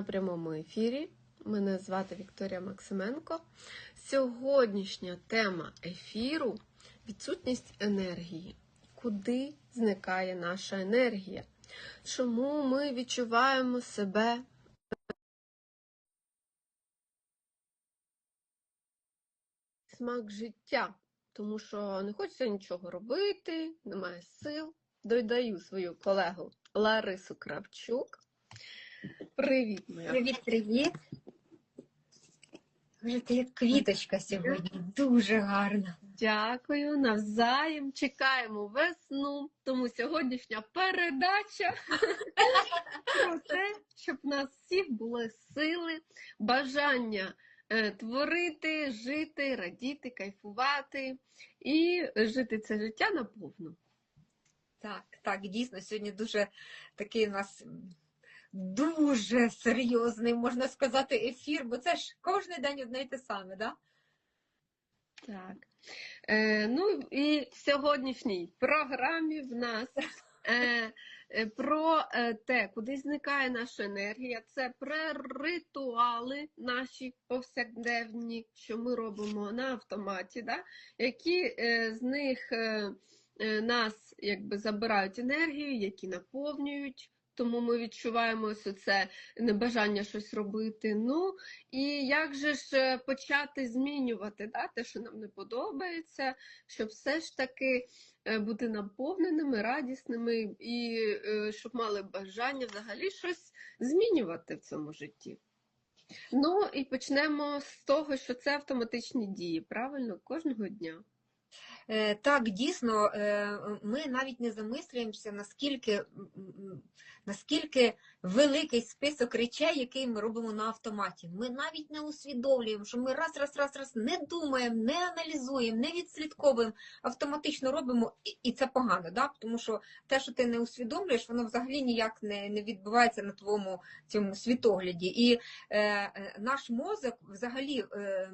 на прямому ефірі. Мене звати Вікторія Максименко. Сьогоднішня тема ефіру відсутність енергії. Куди зникає наша енергія? Чому ми відчуваємо себе смак життя? Тому що не хочеться нічого робити, немає сил. Додаю свою колегу Ларису Кравчук. Привіт, моя Привіт, привіт. Боже, ти як квіточка сьогодні, дуже гарна. Дякую, навзаєм. Чекаємо весну. Тому сьогоднішня передача про те, щоб в нас всіх були сили, бажання е, творити, жити, радіти, кайфувати і жити це життя наповну. Так, так, дійсно, сьогодні дуже такий у нас дуже серйозний, можна сказати, ефір, бо це ж кожен день одне й те саме, да? Так. Е, ну і в сьогоднішній програмі в нас е, е, про е, те, куди зникає наша енергія, це про ритуали наші повсякденні, що ми робимо на автоматі, да? які е, з них е, е, нас якби забирають енергію, які наповнюють. Тому ми відчуваємо ось це небажання щось робити. Ну і як же ж е, почати змінювати да, те, що нам не подобається, щоб все ж таки е, бути наповненими, радісними і е, щоб мали бажання взагалі щось змінювати в цьому житті. Ну і почнемо з того, що це автоматичні дії, правильно, кожного дня. Е, Так, дійсно, е, ми навіть не замислюємося, наскільки, наскільки великий список речей, який ми робимо на автоматі. Ми навіть не усвідомлюємо, що ми раз, раз, раз, раз не думаємо, не аналізуємо, не відслідковуємо, автоматично робимо, і- і це погано, да? тому що те, що ти не усвідомлюєш, воно взагалі ніяк не, не відбувається на твоєму цьому світогляді. І е, е, наш мозок взагалі. Е,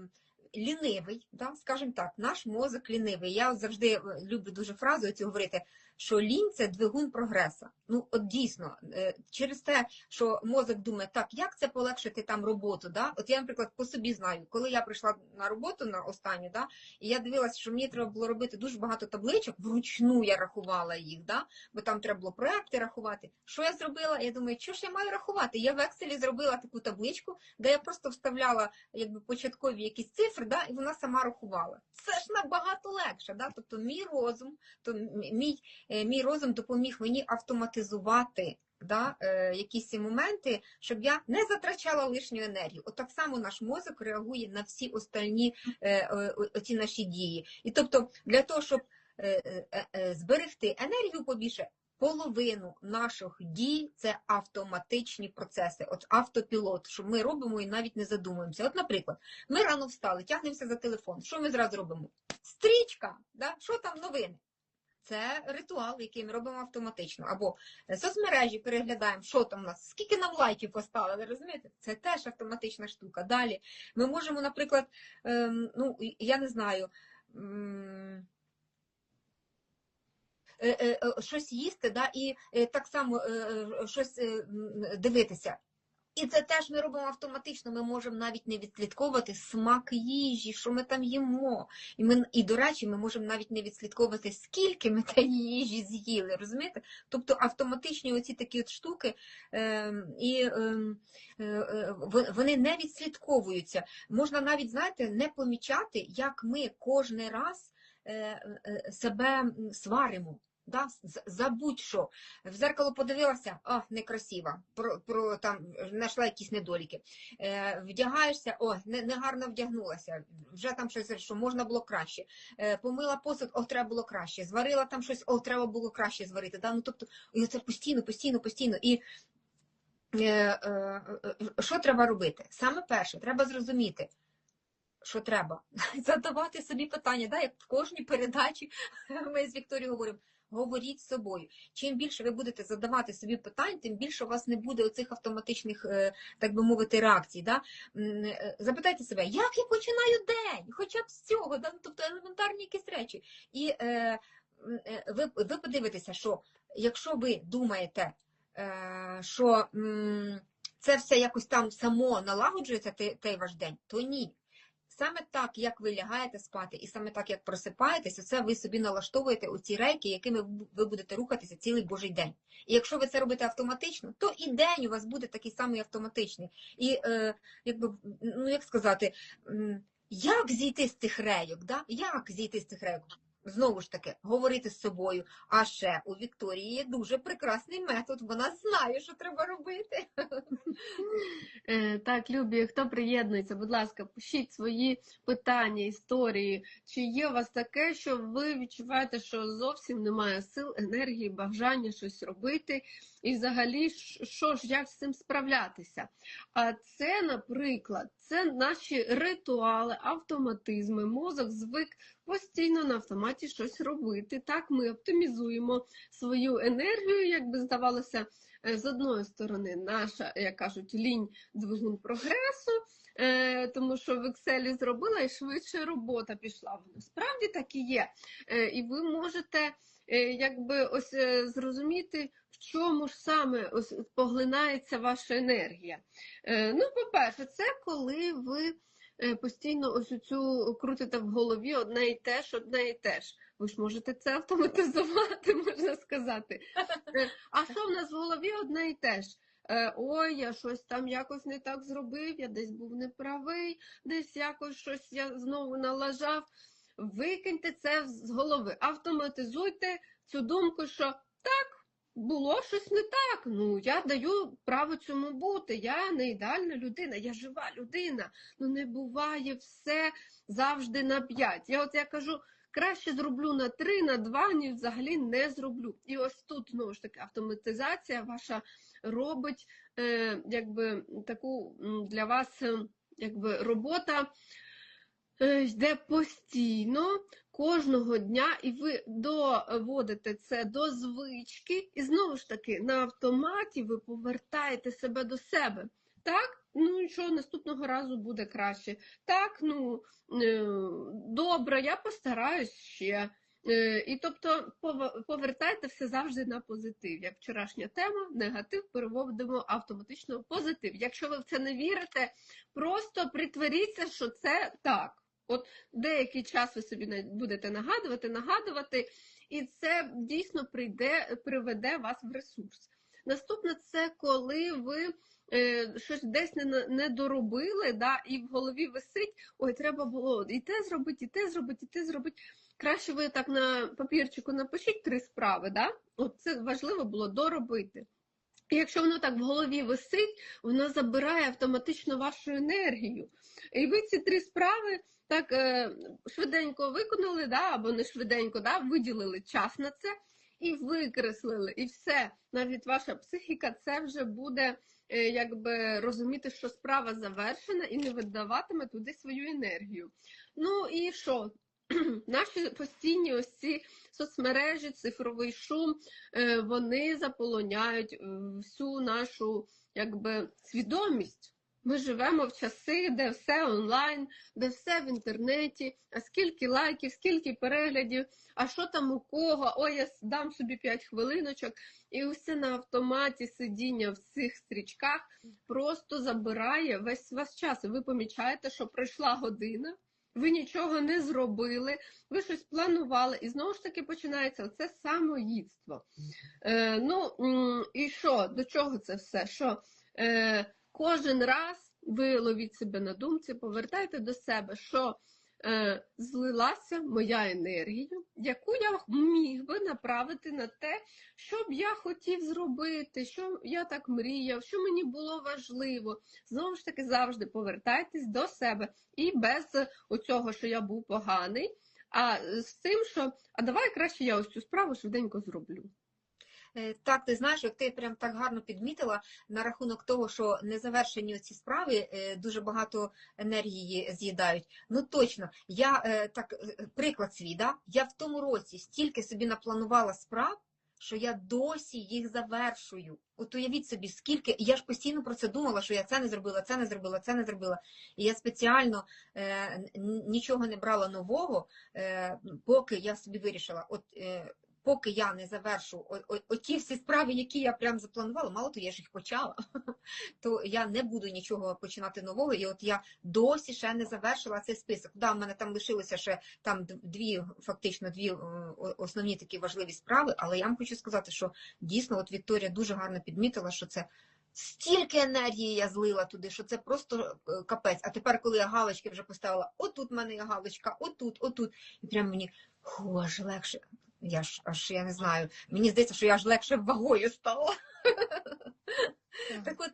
лінивий, да? скажімо так, наш мозок лінивий. Я завжди е, люблю дуже фразу цю говорити, що лінь це двигун прогреса. Ну, от дійсно, е, через те, що мозок думає, так, як це полегшити там роботу? Да? От я, наприклад, по собі знаю, коли я прийшла на роботу на останню, да, і я дивилася, що мені треба було робити дуже багато табличок, вручну я рахувала їх, да? бо там треба було проекти рахувати. Що я зробила? Я думаю, що ж я маю рахувати? Я в Excel зробила таку табличку, де я просто вставляла якби початкові якісь цифри, да, і вона сама рахувала. Це ж набагато легше. Да? Тобто мій розум, то мій, мій розум допоміг мені автоматизувати. Да, е, якісь моменти, щоб я не затрачала лишню енергію. От так само наш мозок реагує на всі остальні е, е, оці наші дії. І тобто, для того, щоб е, е, е, зберегти енергію побільше, половину наших дій це автоматичні процеси, от автопілот, що ми робимо і навіть не задумуємося. От, наприклад, ми рано встали, тягнемося за телефон. Що ми зразу робимо? Стрічка, да? що там новини? Це ритуал, який ми робимо автоматично. Або е, соцмережі переглядаємо, що там у нас, скільки нам лайків поставили, розумієте? Це теж автоматична штука. Далі ми можемо, наприклад, ем, ну, я не знаю. м, е, е, е, щось їсти, да, і так само щось дивитися. І це теж ми робимо автоматично. Ми можемо навіть не відслідковувати смак їжі, що ми там їмо. І, ми, і до речі, ми можемо навіть не відслідковувати, скільки ми тієї їжі з'їли. Розумієте? Тобто автоматичні оці такі от штуки, е, і е, е, вони не відслідковуються. Можна навіть, знаєте, не помічати, як ми кожен раз е, е, себе сваримо. Да, з- за будь-що. В зеркало подивилася, а, некрасива, про, про, там, знайшла якісь недоліки. Е, вдягаєшся, о, не, негарно вдягнулася, вже там щось, що можна було краще. Е, помила посуд, о, треба було краще. Зварила там щось, о, треба було краще зварити. Да? Ну, тобто, і це постійно, постійно, постійно. І е, е, е, що треба робити? Саме перше, треба зрозуміти, що треба задавати собі питання, да? як в кожній передачі ми з Вікторією говоримо. Говоріть з собою. Чим більше ви будете задавати собі питань, тим більше у вас не буде оцих автоматичних, е, так би мовити, реакцій. Да? Е, Запитайте себе, як я починаю день? Хоча б з цього, да? Ну, тобто елементарні якісь речі. І е, е, ви, ви подивитеся, що якщо ви думаєте, е, що це все якось там само налагоджується, той ваш день, то ні. Саме так, як ви лягаєте спати, і саме так, як просипаєтесь, оце ви собі налаштовуєте оці рейки, якими ви будете рухатися цілий божий день. І якщо ви це робите автоматично, то і день у вас буде такий самий автоматичний. І е, якби, ну як сказати, як зійти з цих рейок? Да? Як зійти з цих рейок? Знову ж таки, говорити з собою. А ще у Вікторії є дуже прекрасний метод. Вона знає, що треба робити. Е, Так, Любі, хто приєднується, будь ласка, пишіть свої питання, історії. Чи є у вас таке, що ви відчуваєте, що зовсім немає сил, енергії, бажання щось робити? І взагалі, що ж, як з цим справлятися? А це, наприклад, це наші ритуали, автоматизми. Мозок звик постійно на автоматі щось робити. Так, ми оптимізуємо свою енергію, як би здавалося, Е, з одної сторони, наша, як кажуть, лінь двигун прогресу, е, тому що в Excel зробила і швидше робота пішла. Справді так і є. Е, І ви можете якби ось зрозуміти, в чому ж саме поглинається ваша енергія. Е, Ну, по-перше, це коли ви е, постійно ось цю крутите в голові одне і те ж, одне і те ж. Ви ж можете це автоматизувати, можна сказати. Е, А що в нас в голові одне і те ж? Ой, я щось там якось не так зробив, я десь був неправий, десь якось щось я знову налажав. Викиньте це з голови, автоматизуйте цю думку, що так, було щось не так. Ну, я даю право цьому бути. Я не ідеальна людина, я жива людина. Ну не буває все завжди на п'ять. Я от я кажу, краще зроблю на три, на два, ні взагалі не зроблю. І ось тут знову ж таки автоматизація ваша робить е, якби таку для вас е, якби робота е, йде постійно. Кожного дня, і ви доводите це до звички, і знову ж таки на автоматі ви повертаєте себе до себе. Так, ну і що наступного разу буде краще. Так, ну е, добре, я постараюсь ще. Е, І тобто повертайте все завжди на позитив. Як вчорашня тема, негатив переводимо автоматично в позитив. Якщо ви в це не вірите, просто притворіться, що це так. От деякий час ви собі будете нагадувати, нагадувати, і це дійсно прийде, приведе вас в ресурс. Наступне це коли ви е, щось десь не, не доробили, да, і в голові висить, ой, треба було і те зробити, і те зробити, і те зробити. Краще ви так на папірчику напишіть три справи, да? От це важливо було доробити. І якщо воно так в голові висить, воно забирає автоматично вашу енергію. І ви ці три справи так е, швиденько виконали, да, або не швиденько, да, виділили час на це і викреслили, і все. Навіть ваша психіка це вже буде е, якби розуміти, що справа завершена і не видаватиме туди свою енергію. Ну і що? Наші постійні ось ці соцмережі, цифровий шум, е, вони заполоняють е, всю нашу якби, свідомість. Ми живемо в часи, де все онлайн, де все в інтернеті, а скільки лайків, скільки переглядів, а що там у кого, ой, я дам собі 5 хвилиночок, і усе на автоматі сидіння в цих стрічках просто забирає весь ваш час. Ви помічаєте, що пройшла година, ви нічого не зробили, ви щось планували, і знову ж таки починається оце самоїдство. Е, ну і що, до чого це все? Що е, кожен раз ви ловіть себе на думці, повертайте до себе, що е, злилася моя енергія, яку я міг би направити на те, що б я хотів зробити, що я так мріяв, що мені було важливо. Знову ж таки, завжди повертайтесь до себе і без оцього, що я був поганий, а з тим, що а давай краще я ось цю справу швиденько зроблю. Е, Так, ти знаєш, як ти прям так гарно підмітила на рахунок того, що незавершені ці справи е, дуже багато енергії з'їдають. Ну точно, я е, так приклад свій, да? я в тому році стільки собі напланувала справ, що я досі їх завершую. От уявіть собі, скільки, я ж постійно про це думала, що я це не зробила, це не зробила, це не зробила. І я спеціально е, нічого не брала нового, е, поки я собі вирішила. От е, поки я не завершу оті всі справи, які я прям запланувала, мало то я ж їх почала, то я не буду нічого починати нового. І от я досі ще не завершила цей список. Да, в мене там лишилося ще там дві, фактично дві е, основні такі важливі справи, але я вам хочу сказати, що дійсно, от Вікторія дуже гарно підмітила, що це. Стільки енергії я злила туди, що це просто е, капець. А тепер, коли я галочки вже поставила, отут в мене є галочка, отут, отут. І прям мені фу, легше. Я ж аж я не знаю. Мені здається, що я аж легше вагою стала. Так от,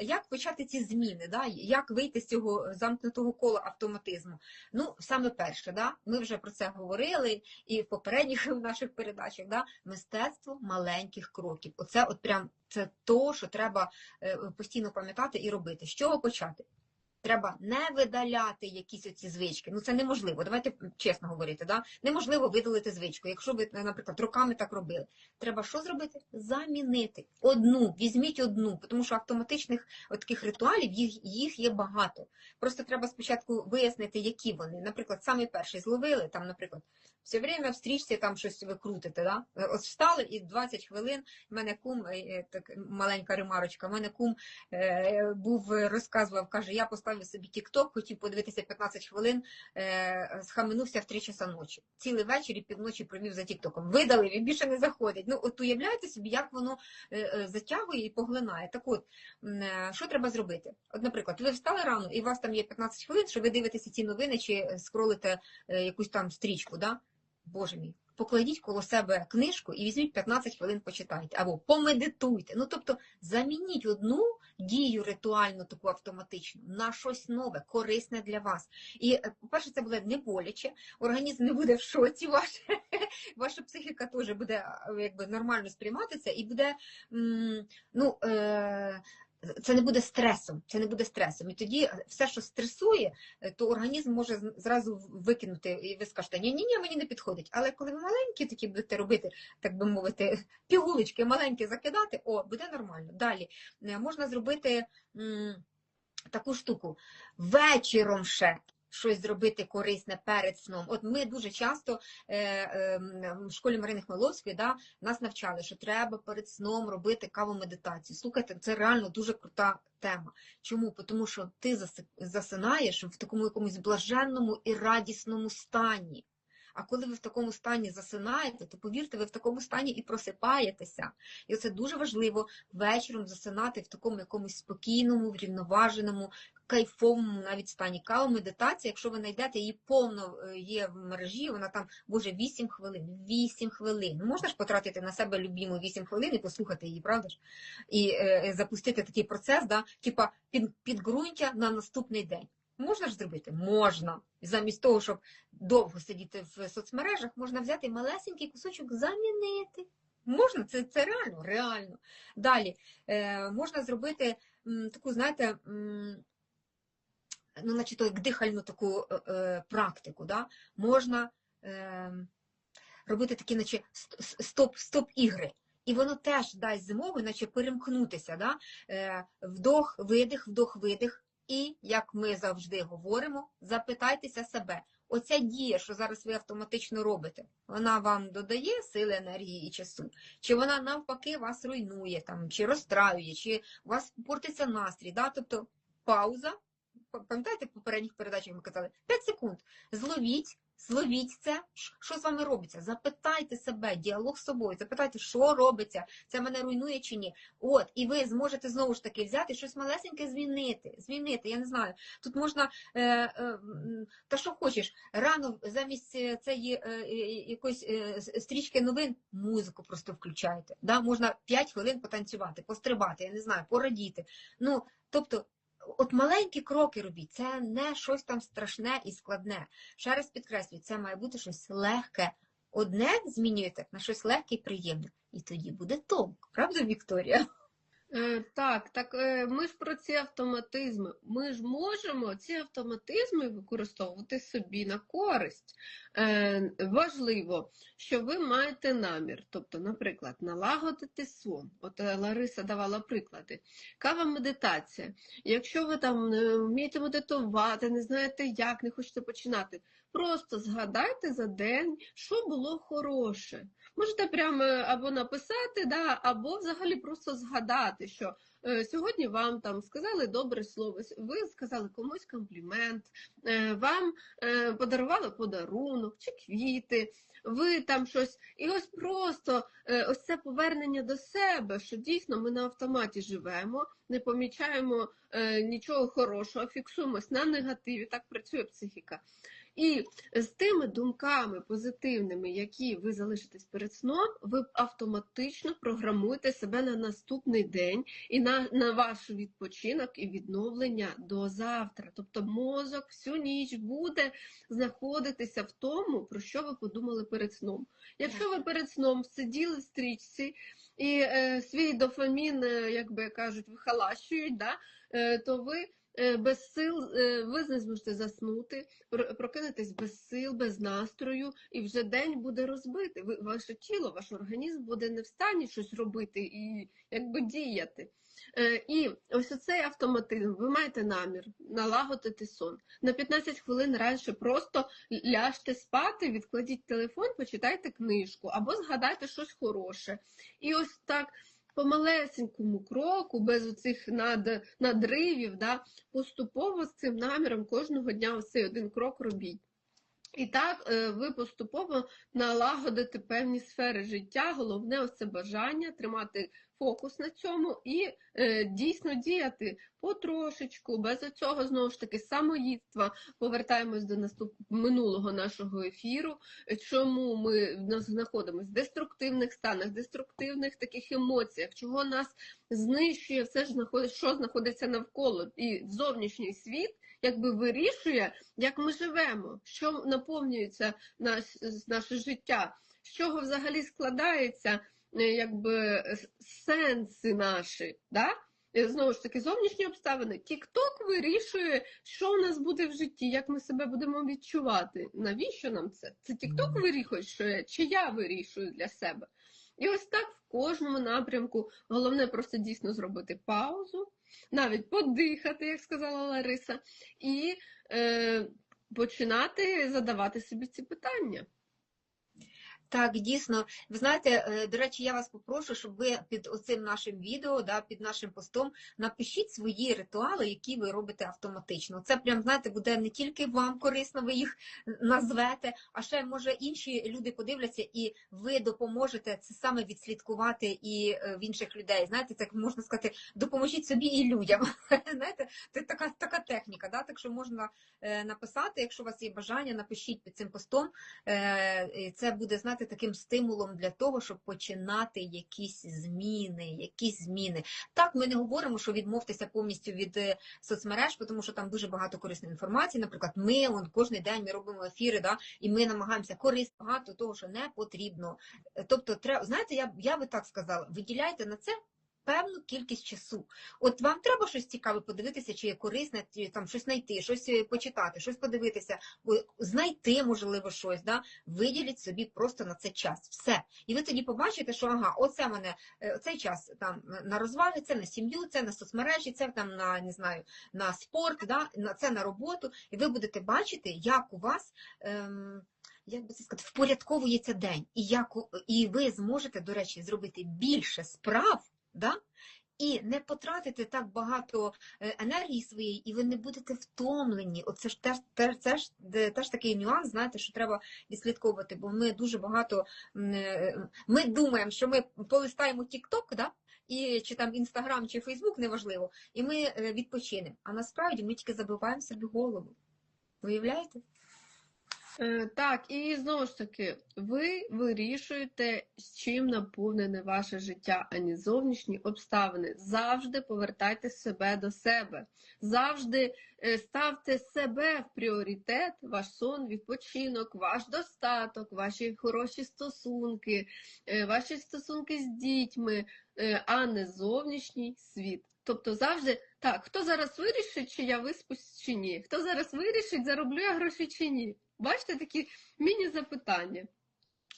як почати ці зміни? Да? Як вийти з цього замкнутого кола автоматизму? Ну, саме перше, да? ми вже про це говорили і в попередніх наших передачах. Да? Мистецтво маленьких кроків. Оце от прям це то, що треба е, постійно пам'ятати і робити. З чого почати? Треба не видаляти якісь оці звички. Ну це неможливо. Давайте чесно говорити. Да? Неможливо видалити звичку. Якщо ви, наприклад, роками так робили, треба що зробити? Замінити одну. Візьміть одну, тому що автоматичних таких ритуалів їх, їх є багато. Просто треба спочатку вияснити, які вони. Наприклад, самий перший зловили там, наприклад, все время в стрічці там щось ви крутите. Да? От встали і 20 хвилин. В мене кум, е, е, так маленька ремарочка, в мене кум е, був е, розказував, каже, я поставив собі тік-ток, хотів подивитися 15 хвилин, е, схаменувся в 3 часа ночі. Цілий вечір і півночі провів за тік-током. Видалив і більше не заходить. Ну, от уявляєте собі, як воно е, е, затягує і поглинає. Так от, е, що треба зробити? От, наприклад, ви встали рано, і у вас там є 15 хвилин, що ви дивитеся ці новини чи скролите е, якусь там стрічку, да? Боже мій, покладіть коло себе книжку і візьміть 15 хвилин почитайте, або помедитуйте. Ну, тобто, замініть одну дію ритуальну, таку автоматичну, на щось нове, корисне для вас. І, е, по-перше, це буде не боляче, організм не буде в шоці, ваш, ваша психіка теж буде е, якби нормально сприйматися і буде, ну, е, це не буде стресом, це не буде стресом. І тоді все, що стресує, е, то організм може зразу викинути, і ви скажете, ні, ні, ні, мені не підходить. Але коли ви маленькі такі будете робити, так би мовити, пігулечки маленькі закидати, о, буде нормально. Далі е, можна зробити таку штуку вечором ще. Щось зробити корисне перед сном. От ми дуже часто е, е, в школі Марини Хмеловської да, нас навчали, що треба перед сном робити каву медитацію. Слухайте, це реально дуже крута тема. Чому? Тому що ти засинаєш в такому якомусь блаженному і радісному стані. А коли ви в такому стані засинаєте, то повірте, ви в такому стані і просипаєтеся. І це дуже важливо вечором засинати в такому якомусь спокійному, врівноваженому, кайфовому навіть стані. Кава медитація, якщо ви знайдете її повно е, є в мережі, вона там боже 8 хвилин. 8 хвилин. Ну, можна ж потратити на себе любіму 8 хвилин і послухати її, правда ж? І е, запустити такий процес, да, типа під, підґрунтя на наступний день. Можна ж зробити? Можна. Замість того, щоб довго сидіти в соцмережах, можна взяти малесенький кусочок, замінити. Можна, це, це реально, реально. Далі е, можна зробити м, таку, знаєте, м, ну, значить, як дихальну таку е, е, практику. Да? Можна е, робити такі, наче стоп, стоп ігри. І воно теж дасть змогу, наче перемкнутися. Да? Е, вдох, видих, вдох, видих. І, як ми завжди говоримо, запитайтеся себе, оця дія, що зараз ви автоматично робите, вона вам додає сили, енергії і часу? Чи вона навпаки вас руйнує, там, чи розстраює, чи у вас портиться настрій? Да? Тобто пауза, пам'ятаєте, в попередніх передачах ми казали, 5 секунд, зловіть, зловіть це, що з вами робиться? Запитайте себе, діалог з собою, запитайте, що робиться, це мене руйнує чи ні. От, і ви зможете знову ж таки взяти щось малесеньке, змінити. Змінити, я не знаю. Тут можна е, е, та що хочеш, рано замість цієї е, якоїсь е, стрічки новин музику просто включайте. Да? Можна 5 хвилин потанцювати, пострибати, я не знаю, порадіти. Ну, тобто. От маленькі кроки робіть, це не щось там страшне і складне. Ще раз підкреслюю, це має бути щось легке. Одне змінюєте на щось легке і приємне. І тоді буде толк. Правда, Вікторія? Е, Так, так е, ми ж про ці автоматизми. Ми ж можемо ці автоматизми використовувати собі на користь. Е, Важливо, що ви маєте намір. Тобто, наприклад, налагодити сон. От Лариса давала приклади. Кава медитація. Якщо ви там не вмієте медитувати, не знаєте як, не хочете починати, просто згадайте за день, що було хороше. Можете прямо або написати, да, або взагалі просто згадати, що е, сьогодні вам там сказали добре слово, ви сказали комусь комплімент, е, вам е, подарували подарунок чи квіти, ви там щось. І ось просто е, ось це повернення до себе, що дійсно ми на автоматі живемо, не помічаємо е, нічого хорошого, фіксуємось на негативі, так працює психіка. І з тими думками позитивними, які ви залишитесь перед сном, ви автоматично програмуєте себе на наступний день і на, на ваш відпочинок і відновлення до завтра. Тобто мозок всю ніч буде знаходитися в тому, про що ви подумали перед сном. Якщо ви перед сном сиділи в стрічці і е, свій дофамін, е, як би кажуть, вихалащують, да, е, то ви без сил, е, ви не зможете заснути, пр- прокинетесь без сил, без настрою, і вже день буде розбитий. Ваше тіло, ваш організм буде не в стані щось робити і якби діяти. Е, І ось оцей автоматизм, ви маєте намір налагодити сон. На 15 хвилин раніше просто ляжте спати, відкладіть телефон, почитайте книжку або згадайте щось хороше. І ось так по малесенькому кроку, без оцих над, надривів, да, поступово з цим наміром кожного дня ось цей один крок робіть. І так е, ви поступово налагодите певні сфери життя. Головне ось це бажання тримати фокус на цьому і е, дійсно діяти потрошечку, без цього знову ж таки самоїдства. Повертаємось до наступ... минулого нашого ефіру. Чому ми знаходимося в деструктивних станах, деструктивних таких емоціях, чого нас знищує все ж що знаходиться навколо, і зовнішній світ якби вирішує, як ми живемо, що наповнюється наш, наше життя, з чого взагалі складається е, якби сенси наші. Да? Е, Знову ж таки, зовнішні обставини. Тікток вирішує, що в нас буде в житті, як ми себе будемо відчувати. Навіщо нам це? Це Тікток вирішує, чи я вирішую для себе. І ось так в кожному напрямку. Головне просто дійсно зробити паузу, навіть подихати, як сказала Лариса, і е, починати задавати собі ці питання. Так, дійсно. Ви знаєте, е, до речі, я вас попрошу, щоб ви під оцим нашим відео, да, під нашим постом напишіть свої ритуали, які ви робите автоматично. Це прям, знаєте, буде не тільки вам корисно, ви їх назвете, а ще може інші люди подивляться, і ви допоможете це саме відслідкувати і е, в інших людей. Знаєте, так можна сказати, допоможіть собі і людям. Знаєте, це така, така техніка, да? так що можна е, написати, якщо у вас є бажання, напишіть під цим постом. Це буде, знаєте, таким стимулом для того, щоб починати якісь зміни, якісь зміни. Так, ми не говоримо, що відмовтеся повністю від е, соцмереж, тому що там дуже багато корисної інформації. Наприклад, ми он кожен день ми робимо ефіри, да, і ми намагаємося користувати багато того, що не потрібно. Е, Тобто, треба, знаєте, я, я би так сказала, виділяйте на це. Певну кількість часу. От вам треба щось цікаве подивитися, чи є корисне, чи там щось знайти, щось е, почитати, щось подивитися, знайти, можливо, щось, да? виділіть собі просто на це час. Все. І ви тоді побачите, що ага, оце мене е, цей час там на розваги, це на сім'ю, це на соцмережі, це там на не знаю, на спорт, да? на це на роботу. І ви будете бачити, як у вас. Ем, як би це сказати, впорядковується день, і як і ви зможете, до речі, зробити більше справ, да? і не потратити так багато е, енергії своєї, і ви не будете втомлені. Оце ж теж, теж, це ж де- теж такий нюанс, знаєте, що треба відслідковувати, бо ми дуже багато е, ми думаємо, що ми полистаємо TikTok, да? І чи там Інстаграм, чи Фейсбук, неважливо, і ми е, відпочинемо. А насправді ми тільки забиваємо собі голову. Виявляєте? Е, Так, і знову ж таки, ви вирішуєте, з чим наповнене ваше життя, а не зовнішні обставини. Завжди повертайте себе до себе. Завжди е, ставте себе в пріоритет, ваш сон, відпочинок, ваш достаток, ваші хороші стосунки, е, ваші стосунки з дітьми, а не зовнішній світ. Тобто завжди так, хто зараз вирішить, чи я виспусь чи ні? Хто зараз вирішить, зароблю я гроші чи ні? Бачите, такі міні-запитання.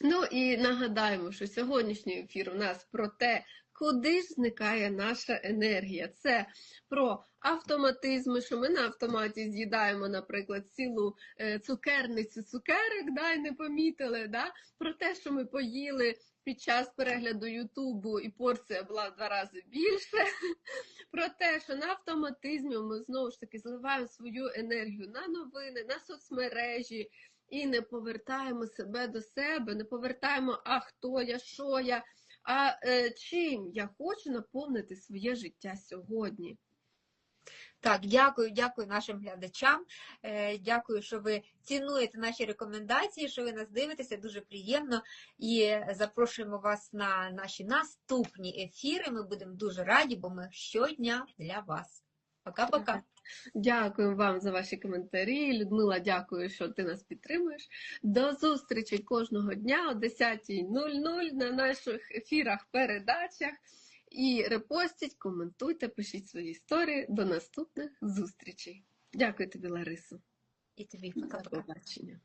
Ну і нагадаємо, що сьогоднішній ефір у нас про те, куди ж зникає наша енергія. Це про автоматизми, що ми на автоматі з'їдаємо, наприклад, цілу е, цукерницю цукерок, да, і не помітили, да, про те, що ми поїли під час перегляду Ютубу, і порція була в два рази більше. Про те, що на автоматизмі ми знову ж таки зливаємо свою енергію на новини, на соцмережі і не повертаємо себе до себе, не повертаємо, а хто я, що я, а е, чим я хочу наповнити своє життя сьогодні. Так, дякую, дякую нашим глядачам. Е, Дякую, що ви цінуєте наші рекомендації, що ви нас дивитеся, дуже приємно. І запрошуємо вас на наші наступні ефіри. Ми будемо дуже раді, бо ми щодня для вас. Пока-пока. Дякую вам за ваші коментарі. Людмила, дякую, що ти нас підтримуєш. До зустрічі кожного дня о 10.00 на наших ефірах, передачах. І репостіть, коментуйте, пишіть свої історії. До наступних зустрічей. Дякую тобі, Ларисо. І тобі До пока-пока. побачення.